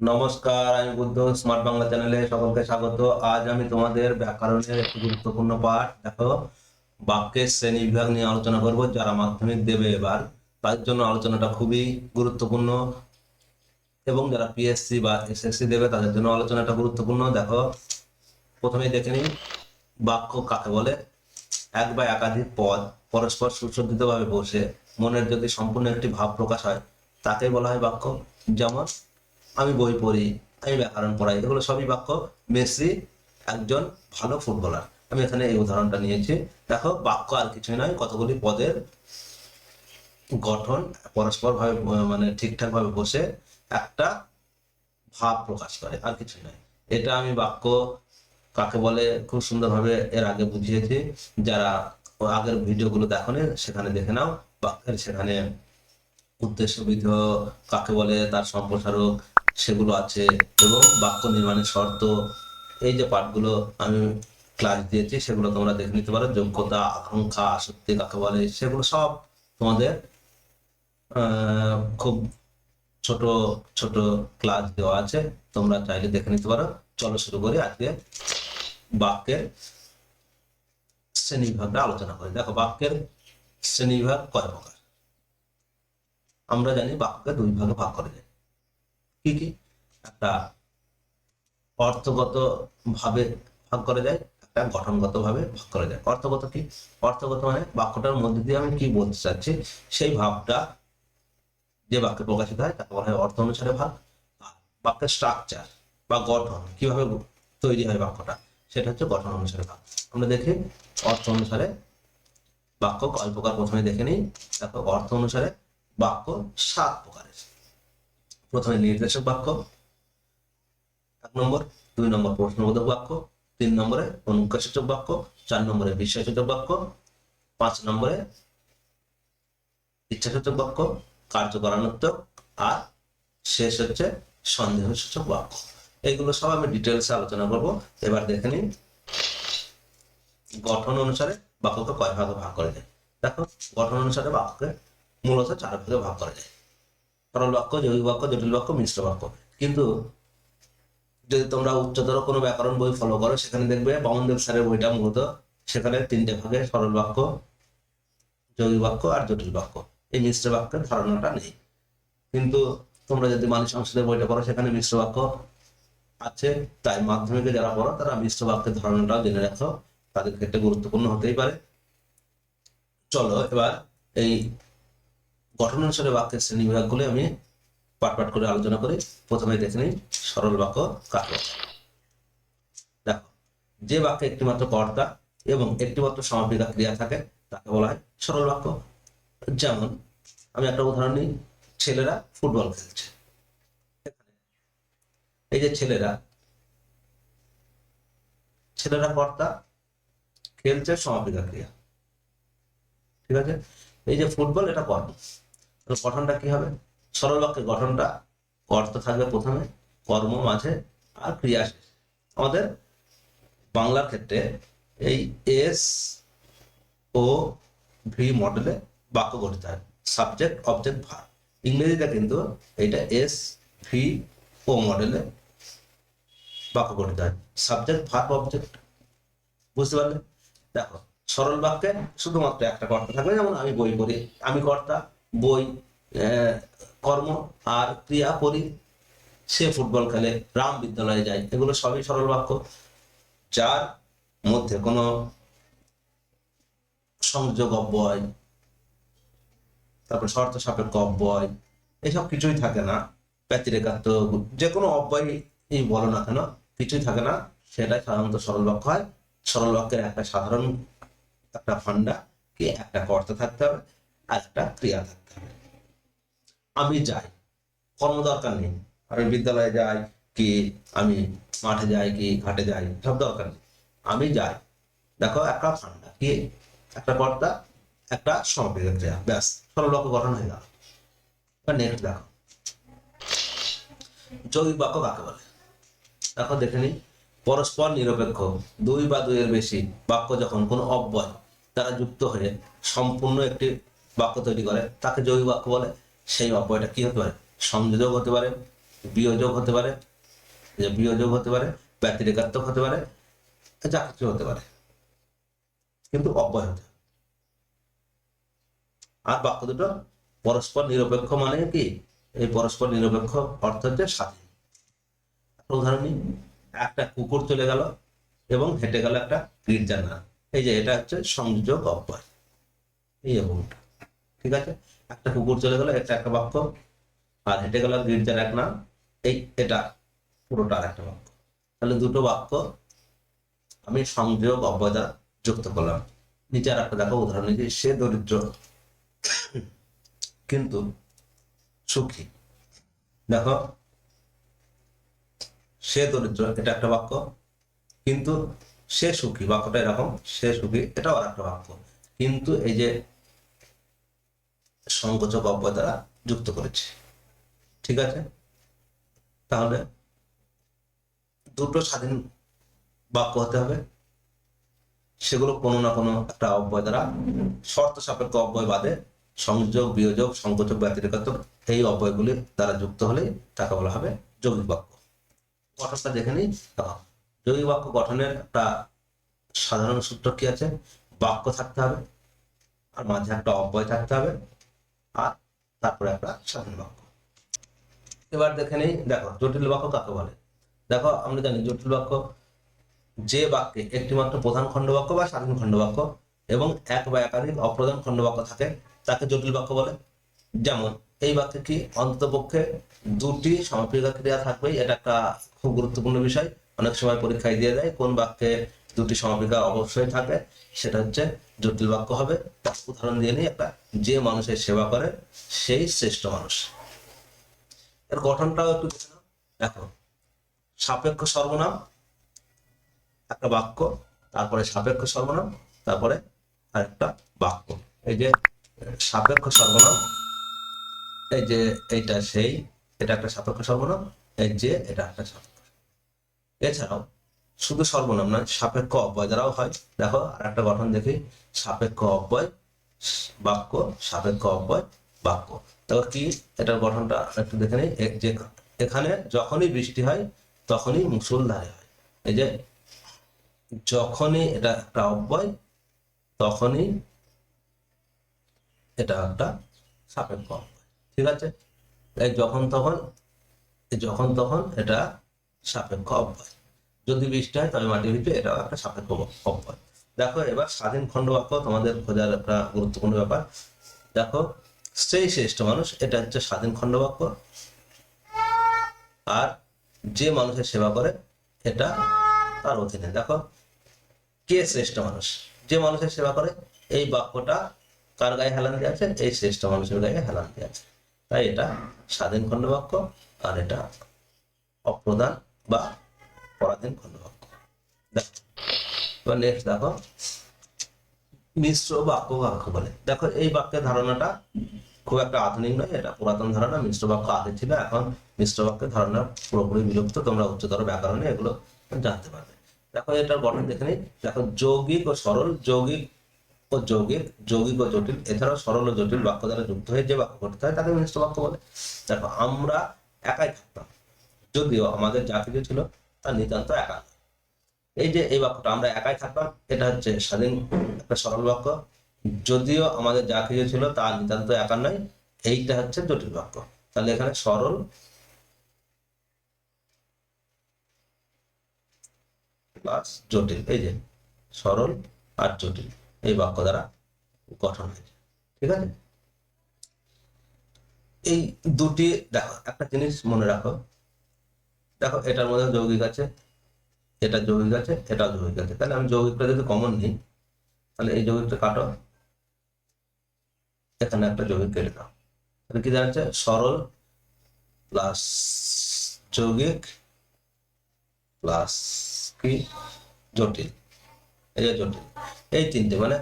নমস্কার, আমি বুদ্ধ স্মার্ট বাংলা চ্যানেলে সকলকে স্বাগত। আজ আমি তোমাদের ব্যাকরণের একটি গুরুত্বপূর্ণ পাঠ, দেখো, বাক্যের শ্রেণি বিভাগ নিয়ে আলোচনা করব, যারা মাধ্যমিক দেবে এবার তাদের জন্য আলোচনাটা খুবই গুরুত্বপূর্ণ। এবং যারা পিএসসি বা এসএসসি দেবে, তাদের জন্য আলোচনাটা গুরুত্বপূর্ণ। দেখো, প্রথমেই দেখে নিই, বাক্য কাকে বলে? এক বা একাধিক পদ পরস্পর সুসজ্জিতভাবে বসে মনের যদি সম্পূর্ণ একটি ভাব প্রকাশ হয় তাকে বলা হয় বাক্য। যেমন আমি বই পড়ি, আমি ব্যাকরণ পড়াই, এগুলো সবই বাক্য। মেসি একজন ভালো ফুটবলার। আমি এখানে এই উদাহরণটা নিয়েছি। দেখো, বাক্য আর কিছুই নয়, কতগুলি পদের গঠন পরস্পর ভাবে মানে ঠিকঠাক ভাবে বসে একটা ভাব প্রকাশ করে, আর কিছু নয়। এটা আমি বাক্য কাকে বলে, খুব সুন্দরভাবে এর আগে বুঝিয়েছি। যারা আগের ভিডিওগুলো দেখোনি, সেখানে দেখে নাও। বাক্যের সেখানে উদ্দেশ্যবিধ, কাকে বলে, তার সম্প্রসারক সেগুলো আছে এবং বাক্য নির্মাণের শর্ত, এই যে পাঠগুলো আমি ক্লাস দিয়েছি, সেগুলো তোমরা দেখে নিতে পারো। যোগ্যতা, আকাঙ্ক্ষা, আসক্তি, কাকে বলে, সেগুলো সব তোমাদের খুব ছোট ছোট ক্লাস দেওয়া আছে। তোমরা চাইলে দেখে নিতে পারো। চলো শুরু করি আজকে বাক্যের শ্রেণীবিভাগটা আলোচনা করি। দেখো, বাক্যের শ্রেণীবিভাগ কয় প্রকার? আমরা জানি বাক্যকে দুই ভাগে ভাগ করে যায় কি একটা অর্থগত ভাবে ভাগ করা যায় একটা গঠনগত ভাবে ভাগ করা যায় অর্থগত কি? অর্থগত মানে বাক্যটার মধ্যে দিয়ে আমি কি বলতে চাচ্ছি? সেই ভাবটা যে বাক্যে প্রকাশিত হয়, তাকে বলা হয় অর্থ অনুসারে ভাগ বাক্যের স্ট্রাকচার বা গঠন, কীভাবে তৈরি হয় বাক্যটা, সেটা হচ্ছে গঠন অনুসারে ভাগ। আমরা দেখি অর্থ অনুসারে বাক্য, কয় প্রকার? প্রথমে দেখে নিই। দেখো, অর্থ অনুসারে বাক্য সাত প্রকারের। প্রথমে নির্দেশক বাক্য, এক নম্বর, দুই নম্বর প্রশ্নবোধক বাক্য, তিন নম্বরে অনুজ্ঞাসূচক বাক্য, চার নম্বরে বিশ্বাসসূচক বাক্য, পাঁচ নম্বরে ইচ্ছাসূচক বাক্য কার্যকরানুত্তক আর শেষ হচ্ছে সন্দেহসূচক বাক্য। এইগুলো সব আমি ডিটেলসে আলোচনা করব। এবার দেখে নিন গঠন অনুসারে বাক্যকে কয় ভাগে ভাগ করে যায়? দেখো, গঠন অনুসারে বাক্যকে মূলত চার ভাগে ভাগ করা যায়। সরল বাক্য জৈবিক বাক্য, জটিল বাক্য, মিশ্র বাক্য। কিন্তু যদি তোমরা উচ্চতর কোনো ব্যাকরণ বই ফলো করো, সেখানে দেখবে বামনদেব স্যারের বইটা মূলত সেখানে তিনটে ভাগে সরল বাক্য জৈবিক বাক্য আর জটিল বাক্য। এই মিশ্র বাক্যের ধারণাটা নেই। কিন্তু তোমরা যদি মানুষ সংসদের বইটা পড়ো, সেখানে মিশ্র বাক্য আছে। তাই মাধ্যমিকে যারা পড়ো, তারা মিশ্র বাক্যের ধারণাটাও জেনে রাখো। তাদের ক্ষেত্রে গুরুত্বপূর্ণ হতেই পারে। চলো এবার এই গঠন অনুসারে বাক্যের শ্রেণি বিভাগগুলো আমি পাট পাট করে আলোচনা করি প্রথমে দেখে নিই সরল বাক্য কাকে দেখো, যে বাক্যে একটিমাত্র কর্তা এবং একটিমাত্র সমাপিকা ক্রিয়া থাকে, তাকে বলা হয় সরল বাক্য। যেমন, আমি একটা উদাহরণ নিই, ছেলেরা ফুটবল খেলছে। এই যে ছেলেরা ছেলেরা কর্তা, খেলছে সমাপিকা ক্রিয়া। ঠিক আছে? এই যে ফুটবল, এটা কর্ম তাহলে গঠনটা কি হবে? সরল বাক্যের গঠনটা কর্তা থাকবে প্রথমে, কর্ম মাঝে আর ক্রিয়া শেষে। আমাদের বাংলার ক্ষেত্রে এই এস ও ভি মডেলে বাক্য গঠিত হয়। সাবজেক্ট অবজেক্ট ভার ইংরেজিতে কিন্তু এইটা এস ভি ও মডেলে বাক্য গঠিত হয়। সাবজেক্ট ভার অবজেক্ট বুঝতে পারলে? দেখো, সরল বাক্যে শুধুমাত্র একটা কর্তা থাকবে, যেমন আমি বই পড়ি, আমি কর্তা বই কর্ম আর ক্রিয়া করি। সে ফুটবল খেলে রাম বিদ্যালয়ে যায়। এগুলো সবই সরল বাক্য। যার মধ্যে কোনো সংযোগ অব্যয় তারপর শর্ত সাপেক্ষ অব্যয় এসব কিছুই থাকে না। ব্যতিরেকাত্ম যে কোনো অব্যয়ই বলো না কেন, কিছুই থাকে না। সেটাই সাধারণত সরল বাক্য হয়। সরল বাক্যের একটা সাধারণ একটা ফান্ডা কি একটা কর্তা থাকতে হবে। একটা ক্রিয়া থাকতে হবে আমি যাই কর্ম দরকার নেই। আমি বিদ্যালয়ে যাই কি আমি মাঠে যাই কি ঘাটে যাই, সব দরকার নেই। আমি যাই। দেখো, একটা ফান্ডা কি? একটা কর্তা, একটা সমাপিত ক্রিয়া ব্যাস সরল বাক্য গঠন হয়ে গেল। নেক্সট দেখো। যৌগিক বাক্য কাকে বলে? দেখো, দেখে নিই। পরস্পর নিরপেক্ষ, দুই বা দুইয়ের বেশি বাক্য যখন কোনো অব্যয়, তারা যুক্ত হয়ে সম্পূর্ণ একটি বাক্য তৈরি করে, তাকে যৌগিক বাক্য বলে। সেই অব্যয়টা কি হতে পারে? সংযোজক হতে পারে, বিয়োজক হতে পারে, যে বিয়োজক হতে পারে ব্যতিরেকাত্মক হতে পারে, যা কিছু হতে পারে। কিন্তু অব্যয় হতে আর বাক্য দুটো পরস্পর নিরপেক্ষ মানে কি? এই পরস্পর নিরপেক্ষ অর্থ হচ্ছে স্বাধীন উদাহরণ একটা কুকুর চলে গেল এবং হেঁটে গেল একটা গির্জার না এই যে এটা হচ্ছে সংযোগ অব্যয়। এই এবং ঠিক আছে? একটা কুকুর চলে গেল, এটা একটা বাক্য। আর হেঁটে গেল গির্জার এক নাম। এই, এটা পুরোটা একটা বাক্য। তাহলে দুটো বাক্য আমি সংযোগ অব্যয় যুক্ত করলাম। নিচে আর একটা দেখো উদাহরণ নিচ্ছি সে দরিদ্র, কিন্তু সুখী। দেখো, সে দরিদ্র, এটা একটা বাক্য, কিন্তু সে সুখী। বাক্যটা এরকম, সে সুখী, এটাও আর একটা বাক্য। কিন্তু এই যে সংকোচক অব্যয় দ্বারা যুক্ত করেছে। ঠিক আছে? তাহলে দুটো স্বাধীন বাক্য হতে হবে। সেগুলো কোনো না কোনো একটা অব্যয় দ্বারা, শর্ত সাপেক্ষ অব্যয় বাদে সংযোগ, বিয়োজক, সংকোচক ব্যতিরেকাত্মক এই অব্যয়গুলি দ্বারা যুক্ত হলে তাকে বলা হবে যৌগিক বাক্য। গঠনটা দেখে নিই। যৌগিক বাক্য গঠনের একটা সাধারণ সূত্র কি আছে? বাক্য থাকতে হবে, আর মাঝে একটা অব্যয় থাকতে হবে। আর তারপরে একটা স্বাধীন বাক্য। এবার দেখে নিই, দেখো, জটিল বাক্য কাকে বলে? দেখো, আমরা জানি জটিল বাক্য যে বাক্যে একটি মাত্র প্রধান খণ্ডবাক্য বা স্বাধীন খণ্ডবাক্য এবং এক বা একাধিক অপ্রধান খণ্ডবাক্য থাকে, তাকে জটিল বাক্য বলে। যেমন, এই বাক্যে কি অন্ততপক্ষে দুটি সমাপিকা ক্রিয়া থাকবেই? এটা একটা খুব গুরুত্বপূর্ণ বিষয়। অনেক সময় পরীক্ষায় দিয়ে দেয় কোন বাক্যে দুটি সমাপিকা অবশ্যই থাকে। সেটা হচ্ছে জটিল বাক্য হবে। উদাহরণ দিয়ে নিই একটা। যে মানুষের সেবা করে, সেই শ্রেষ্ঠ মানুষ। এর গঠনটাও একটু দেখো সাপেক্ষ সর্বনাম, একটা বাক্য, তারপরে সাপেক্ষ সর্বনাম, তারপরে আরেকটা বাক্য। এই যে, সাপেক্ষ সর্বনাম, এই যে এইটা সেই, এটা একটা সাপেক্ষ সর্বনাম, এই যে এটা একটা সাপেক্ষ এছাড়াও শুধু সর্বনাম নয় সাপেক্ষ অব্যয় দ্বারাও হয়, দেখো, আর একটা গঠন দেখি সাপেক্ষ অব্যয়, বাক্য সাপেক্ষ অব্যয়, বাক্য। দেখো কি? এটার গঠনটা একটু দেখে নিই। এখানে যখনই বৃষ্টি হয়, তখনই মুসুলধারে হয়। এই যে, যখনই এটা একটা অব্যয়, তখনই এটা একটা সাপেক্ষ অব্যয়। ঠিক আছে? যখন তখন যখন তখন এটা সাপেক্ষ অব্যয়। যদি বৃষ্টি হয় তবে মাটির ভিতরে এটাও একটা সাপেক্ষ অব্যয় দেখো, এবার স্বাধীন খণ্ডবাক্য তোমাদের খোঁজার একটা গুরুত্বপূর্ণ ব্যাপার। দেখো সেই শ্রেষ্ঠ মানুষ, এটা হচ্ছে স্বাধীন খণ্ডবাক্য আর যে মানুষের সেবা করে, এটা তার অধীনে। দেখো, কে শ্রেষ্ঠ মানুষ? যে মানুষের সেবা করে, এই বাক্যটা কার গায়ে হেলান দিয়ে আছে? এই শ্রেষ্ঠ মানুষের গায়ে হেলান দিয়ে আছে। তাই এটা স্বাধীন খণ্ড বাক্য, আর এটা অপ্রদান বা পরাধীন দেখো নেক্সট দেখো, মিশ্র বাক্য বাক্য বলে? দেখো, এই বাক্যের ধারণাটা খুব একটা আধুনিক নয়, এটা পুরাতন ধারণা। মিশ্র বাক্য আগে ছিল, এখন মিশ্র বাক্যের ধারণা পুরোপুরি বিলুপ্ত। তোমরা উচ্চতর ব্যাকরণে এগুলো জানতে পারবে। দেখো, এটার গঠন দেখে নিই। দেখো, যৌগিক ও সরল, যৌগিক ও যৌগিক যৌগিক ও জটিল। এছাড়াও সরল ও জটিল বাক্য দ্বারা যুক্ত হয়ে যে বাক্য করতে হয়, তাকে মিশ্র বাক্য বলে। দেখো, আমরা একাই থাকতাম। যদিও আমাদের যা কিছু ছিল তা নিতান্ত একা। এই যে এই বাক্যটা, আমরা একাই থাকতাম, এটা হচ্ছে স্বাধীন একটা সরল বাক্য। যদিও আমাদের যা কিছু ছিল তা নিতান্ত একা নয়, এইটা হচ্ছে জটিল বাক্য। তাহলে এখানে সরল। প্লাস জটিল, এই যে সরল আর জটিল, এই বাক্য দ্বারা গঠন হয়েছে। ঠিক আছে? এই দুটি, দেখো, একটা জিনিস মনে রাখো। দেখো, এটার মধ্যে যৌগিক আছে, এটা যৌগিক আছে এটা যৌগিক আছে। তাহলে আমি যৌগিকটা যদি কমন নিই, তাহলে এই যৌগিকটা কাটো, এখানে একটা যৌগিক কেটে দাও। তাহলে কি দাঁড়াচ্ছে? সরল প্লাস যৌগিক প্লাস কি? জটিল। এই যে জটিল। এই তিনটে মানে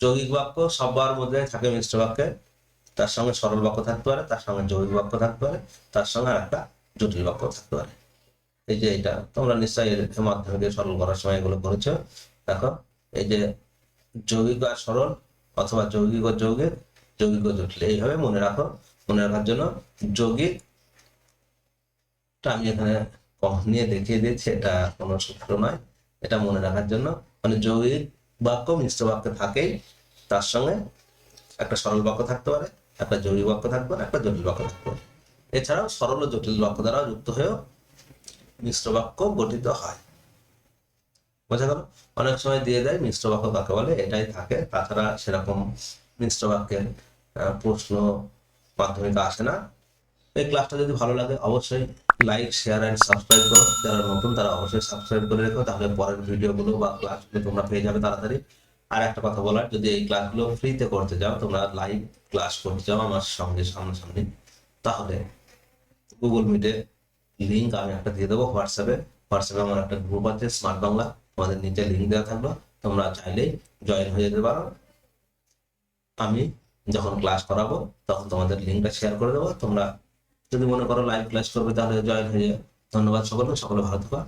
যৌগিক বাক্য সবার মধ্যে থাকে মিশ্র বাক্যে, তার সঙ্গে সরল বাক্য থাকতে পারে, তার সঙ্গে যৌগিক বাক্য থাকতে পারে, তার সঙ্গে একটা জটিল বাক্য থাকতে পারে। এই যে এটা, তোমরা নিশ্চয়ই মাধ্যমিকে সরল করার সময় এগুলো করেছ। দেখো, এই যে যৌগিক আর সরল অথবা যৌগিক ও যৌগিক যৌগিক ও জটিল, এইভাবে মনে রাখো। মনে রাখার জন্য যৌগিক আমি এখানে নিয়ে দেখিয়ে দিয়েছি, এটা কোনো সূত্র নয়। এটা মনে রাখার জন্য মানে যৌগিক বাক্য মিশ্র বাক্য থাকেই, তার সঙ্গে একটা সরল বাক্য থাকতে পারে, একটা যৌগিক বাক্য থাকতে পারে, একটা জটিল বাক্য থাকতে পারে। এছাড়াও সরল ও জটিল বাক্য দ্বারা যুক্ত হয়েও মিশ্র বাক্য গঠিত হয়। বোঝা গেল? অনেক সময় দিয়ে দেয়, মিশ্র বাক্য কাকে বলে? এটাই থাকে। তাছাড়া সেরকম মিশ্র বাক্যের প্রশ্ন মাধ্যমিকে আসে না। এই ক্লাসটা যদি ভালো লাগে, অবশ্যই লাইক শেয়ার অ্যান্ড সাবস্ক্রাইব করো। যারা নতুন, তারা অবশ্যই সাবস্ক্রাইব করে রেখো। তাহলে পরের ভিডিওগুলো বা ক্লাসগুলো তোমরা পেয়ে যাবে তাড়াতাড়ি। আর একটা কথা বলার, যদি এই ক্লাসগুলো ফ্রিতে করতে যাও তোমরা লাইভ ক্লাস করতে যাও আমার সঙ্গে সামনাসামনি। তাহলে গুগল মিটে লিঙ্ক আমি একটা দিয়ে দেবো হোয়াটসঅ্যাপে হোয়াটসঅ্যাপে আমার একটা গ্রুপ আছে স্মার্ট বাংলা আমাদের নিচে লিঙ্ক দেওয়া থাকল। তোমরা চাইলেই জয়েন হয়ে যেতে পারো। আমি যখন ক্লাস করাবো, তখন তোমাদের লিঙ্কটা শেয়ার করে দেবো। তোমরা যদি মনে করো লাইভ ক্লাস করবে, তাহলে জয়েন হয়ে যাবে ধন্যবাদ সকলকে। সকলে ভালো থাকো।